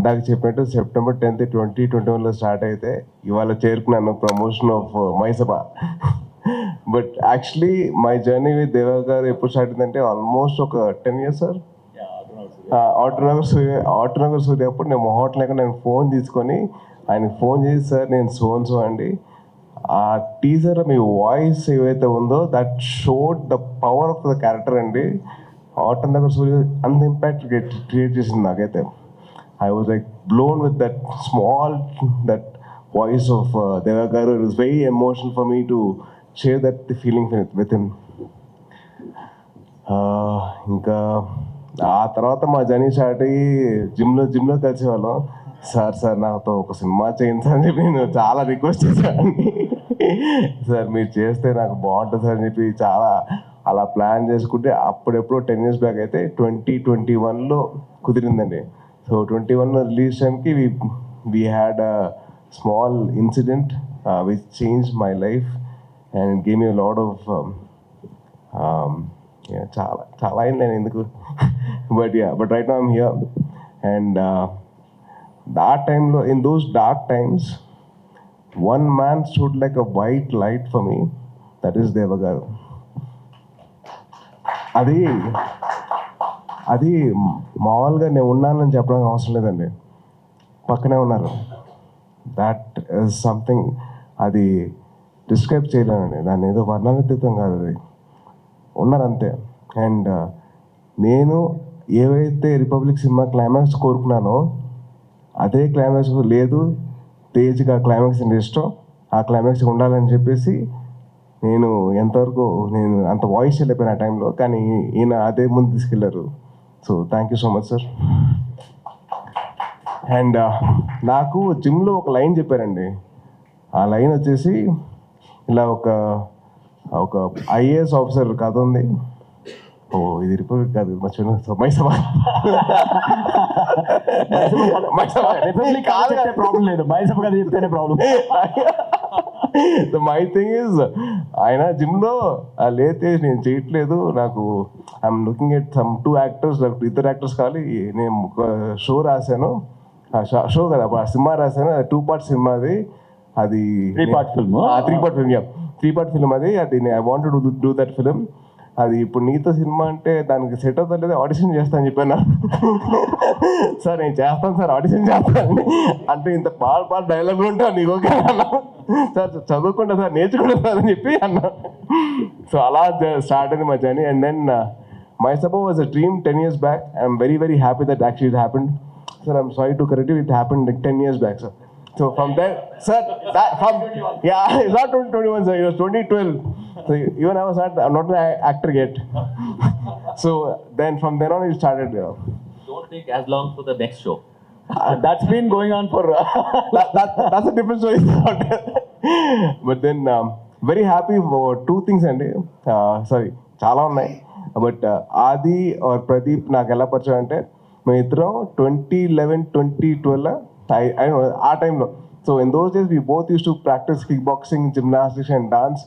ఇందాక చెప్పినట్టు September tenth twenty twenty వన్లో స్టార్ట్ అయితే ఇవాళ చేరుకున్నాను promotion of Mayasabha but actually my journey with Deva garu ఎప్పుడు స్టార్ట్ అయిందంటే ఆల్మోస్ట్ ఒక ten years sir Autonagar Surya Autonagar Surya అప్పుడు నేను మొహట్ లేక నేను ఫోన్ తీసుకొని ఆయనకి ఫోన్ చేసి సార్ నేను సోన్ సో అండి. ఆ టీజర్ మీ వాయిస్ ఏవైతే ఉందో that showed the power of the character అండి. ఆటోనగర్ సూర్య అంత ఇంపాక్ట్ క్రియేట్ చేసింది నాకైతే. I like like blown with that small that voice of Deva garu it was very emotional for me to share that feeling with with him. Uh, ఇంకా ఆ తర్వాత మా జనీ షాటి జిమ్లో జిమ్లో కలిసేవాళ్ళం. సార్ సార్ నాతో ఒక సినిమా చేయండి సార్ అని చెప్పి నేను చాలా రిక్వెస్ట్ చేశాను. సార్ మీరు చేస్తే నాకు బాగుంటుంది సార్ అని చెప్పి చాలా అలా ప్లాన్ చేసుకుంటే అప్పుడెప్పుడు టెన్ ఇయర్స్ బ్యాక్ అయితే ట్వంటీ ట్వంటీ వన్లో కుదిరిందండి. సో ట్వంటీ వన్ రిలీజ్ టైంకి we we had a small incident which change my life and game you lot of చాలా చాలా అయింది నేను ఎందుకు? But ya but right I'm here and ఆ టైంలో in those dark times one man stood like a white light for me that is Deva garu అది అది మామూలుగా నేను ఉన్నానని చెప్పడానికి అవసరం లేదండి. పక్కనే ఉన్నారు. దాట్ ఇస్ సంథింగ్ అది డిస్క్రైబ్ చేయలేనండి. దాన్ని ఏదో వర్ణనాతీతం కాదు అది. ఉన్నారు అంతే. అండ్ uh, నేను ఏవైతే రిపబ్లిక్ సినిమా క్లైమాక్స్ కోరుకున్నానో అదే క్లైమాక్స్ లేదు తేజ్గా క్లైమాక్స్ అంటే ఇష్టం ఆ క్లైమాక్స్ ఉండాలని చెప్పేసి నేను ఎంతవరకు నేను అంత వాయిస్ వెళ్ళిపోయిన ఆ టైంలో కానీ ఈయన అదే ముందు తీసుకెళ్ళారు. So thank you so much sir and నాకు జిమ్లో ఒక లైన్ చెప్పారండి. ఆ లైన్ వచ్చేసి ఇలా ఒక ఒక ఐఏఎస్ ఆఫీసర్ కథ ఉంది ఓ ఇది రిపబ్లిక్ కాదు మర్చిపోయిన సో మైసభ రిపబ్లిక్ కాదు ప్రాబ్లం లేదు. మైసభ కదా చెప్తేనే ప్రాబ్లం మై థింగ్ ఇస్ ఆయన జిమ్లో లేతే నేను చేయట్లేదు. నాకు I'm looking at some two actors ఇద్దరు యాక్టర్స్ కావాలి. నేను ఒక షో రాశాను. షో కదా ఆ సినిమా రాశాను. అది టూ పార్ట్ సినిమా అది. అది Three part film. Three part film three part film అది. అది I want to do that film అది ఇప్పుడు నీతో సినిమా అంటే దానికి సెట్ అవుతుంది లేదా ఆడిషన్ చేస్తాను చెప్పాను. సార్ నేను చేస్తాను సార్ ఆడిషన్ చేస్తాను అంటే ఇంత పాలు పాలు డైలాగ్ ఉంటావు నీకు ఓకే అన్నా. సార్ చదువుకుంటా సార్ నేర్చుకుంటా సార్ అని చెప్పి అన్నా. సో అలా స్టార్ట్ అయింది మా journey and then My suppose was a dream ten years back I'm very very happy that actually it happened sir I'm sorry to correct it happened like ten years back sir So from there, sir, that from yeah, it's not 2021, sir. It was 2012. So even I was not, I'm not an actor yet. so then from then on, it started. Uh, Don't take as long for the next show. That's been going on for that, that, that's a different story. but then um, very happy for two things అండి sorry చాలా ఉన్నాయి but Aadhi or Pradeep నాకు ఎలా పరిచయం అంటే మేము ఇద్దరం twenty eleven twenty twelve ఆ టైంలో. So in those days we both use to practice kick boxing gymnastics and dance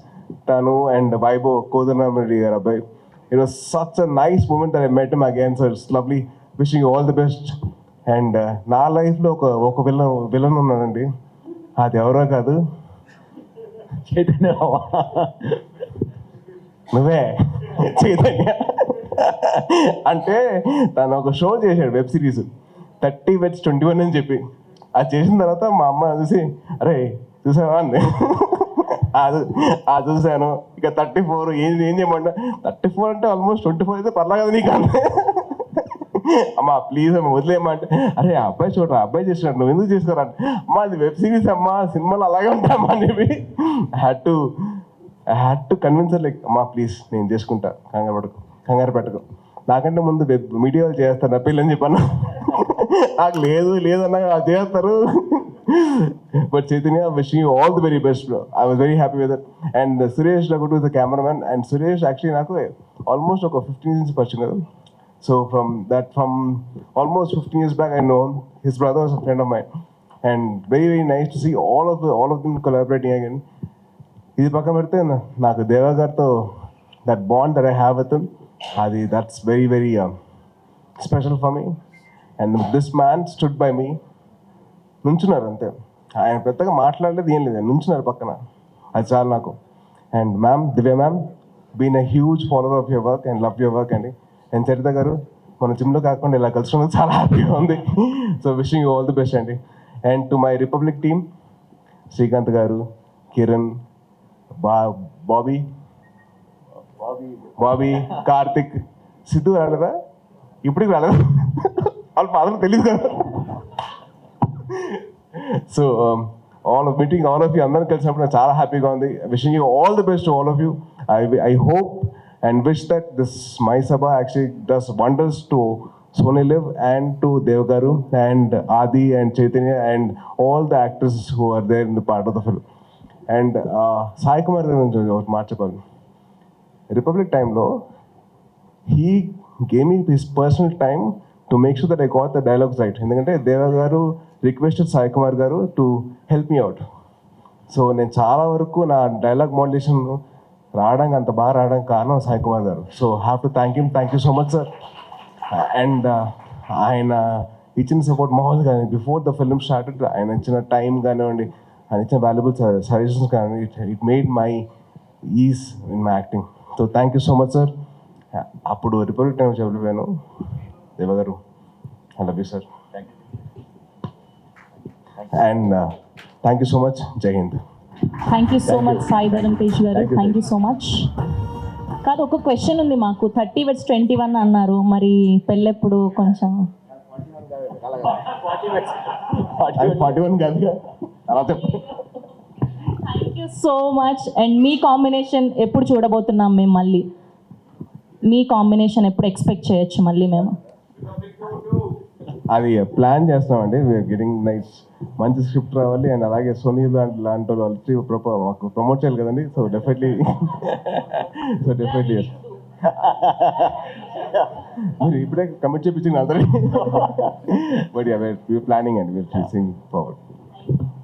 తను అండ్ వైభవ్ కోదనారెడ్డి గారు అబ్బాయి. It was such a nice moment I met my again sir it's lovely wishing all the best and నా లైఫ్లో ఒక ఒక villain villain ఉన్నాడండి. అది ఎవరో కాదు. నువ్వే. చైతన్య అంటే తను ఒక షో చేశాడు web series. Thirty weds twenty one అని చెప్పి. అది చేసిన తర్వాత మా అమ్మ చూసి అరే చూసావా? అంది. అది అది చూశాను. ఇక థర్టీ ఫోర్ ఏం ఏం చేయమంటా? థర్టీ ఫోర్ అంటే ఆల్మోస్ట్ ట్వంటీ ఫోర్ అయితే పర్లేదు కదా నీకు అంది. అమ్మా ప్లీజ్ అమ్మ వదిలేయమంటే. అరే ఆ అబ్బాయి చూడరా అబ్బాయి చేసినట్టు నువ్వు ఎందుకు చేసుకోరా? అమ్మా అది వెబ్ సిరీస్ అమ్మా సినిమాలు అలాగే ఉంటామా అని చెప్పి. Had to I had to convince like అమ్మా ప్లీజ్ నేను చేసుకుంటా. కంగారు పడకు. కంగారు పెట్టకు. నాకంటే ముందు వెబ్ మీడియా వాళ్ళు చేస్తారు నా పిల్లని చెప్పాను నాకు లేదు లేదన్నా చేస్తారు. But Chaitanya wishing you all the very best I was very happy with and Suresh Lagudu the cameraman and Suresh actually నాకు ఆల్మోస్ట్ ఒక ఫిఫ్టీన్ ఇయర్స్ పరిచయం కదా. So from that from almost fifteen years back I know his brother friend of my and very very nice to see all of all of them collaborating again ఇది పక్కన పెడితే నాకు దేవా గారితో that bond that I have with అది that's very very special for me and this man stood by me నుంచున్నారు అంతే. ఆయన పెద్దగా మాట్లాడలేదు ఏం లేదు. నుంచున్నారు పక్కన. అది చాలు నాకు. And ma'am Divya ma'am been a huge follower of your work and love your work అండి. అండ్ చరిత గారు మన జిమ్లో కాకుండా ఇలా కలుసుకున్నది చాలా హ్యాపీగా ఉంది. So wishing you all the best అండి. And to my Republic team Srikanth garu Kiran Bobby? Bobby. Karthik. Siddhu రాలేదా? ఇప్పటికి రాలేదా? వాళ్ళ ఫాదర్ తెలియదు కదా. So all of meeting all of you అందరం కలిసినప్పుడు నాకు చాలా హ్యాపీగా ఉంది. Wishing you all the best all of you I I hope and wish that this Mayasabha actually does wonders to Sony LIV and to Dev garu and Aadhi and Chaitanya and all the actors who are there in the part of the film and Sai Kumar గురించి ఒకటి మాట చెప్పాలి. Republic టైంలో he gave me his personal time to make sure that I got the dialogues right ఎందుకంటే Deva garu requested Sai Kumar garu to help me out so నేను చాలా వరకు నా డైలాగ్ మోడలేషన్ రావడానికి అంత బాగా రావడానికి కారణం Sai Kumar garu. So have to thank you thank you so much sir and ఆయన ఇచ్చిన సపోర్ట్ మామూలు కానీ బిఫోర్ ద ఫిల్మ్ స్టార్టెడ్ ఆయన ఇచ్చిన టైం కానివ్వండి ఆయన ఇచ్చిన వాల్యుబుల్ సజెషన్స్ కానీ it it made my is in my acting so thank you so much sir అప్పుడు రిపబ్లిక్ టైం చెప్పలేను దేవగారు I love you sir and thank you so much Jai Hind thank you so much Sai Dharam Tej garu. Thank you so much కాదు ఒక question ఉంది మాకు. Thirty vets twenty one అన్నారు. మరి పెళ్ళెప్పుడు కొంచెం ఫార్టీ వన్ కాదు అలా చెప్పండి thank you so much and me combination ఎప్పుడు చూడబోతున్నాం మేము మళ్ళీ? మీ కాంబినేషన్ ఎప్పుడు ఎక్స్పెక్ట్ చేయొచ్చు మళ్ళీ మేము? అది ప్లాన్ చేస్తామండి గెటింగ్ నైస్ మంచి స్క్రిప్ట్ రావాలి. అండ్ అలాగే సోనీ లాంటి లాంటి వాళ్ళు ప్రమోట్ చేయాలి కదండి. సో డెఫినెట్లీ సో డెఫినెట్లీ మీరు ఇప్పుడే కమిట్ చేయించింది అందరి but we're planning and we're facing forward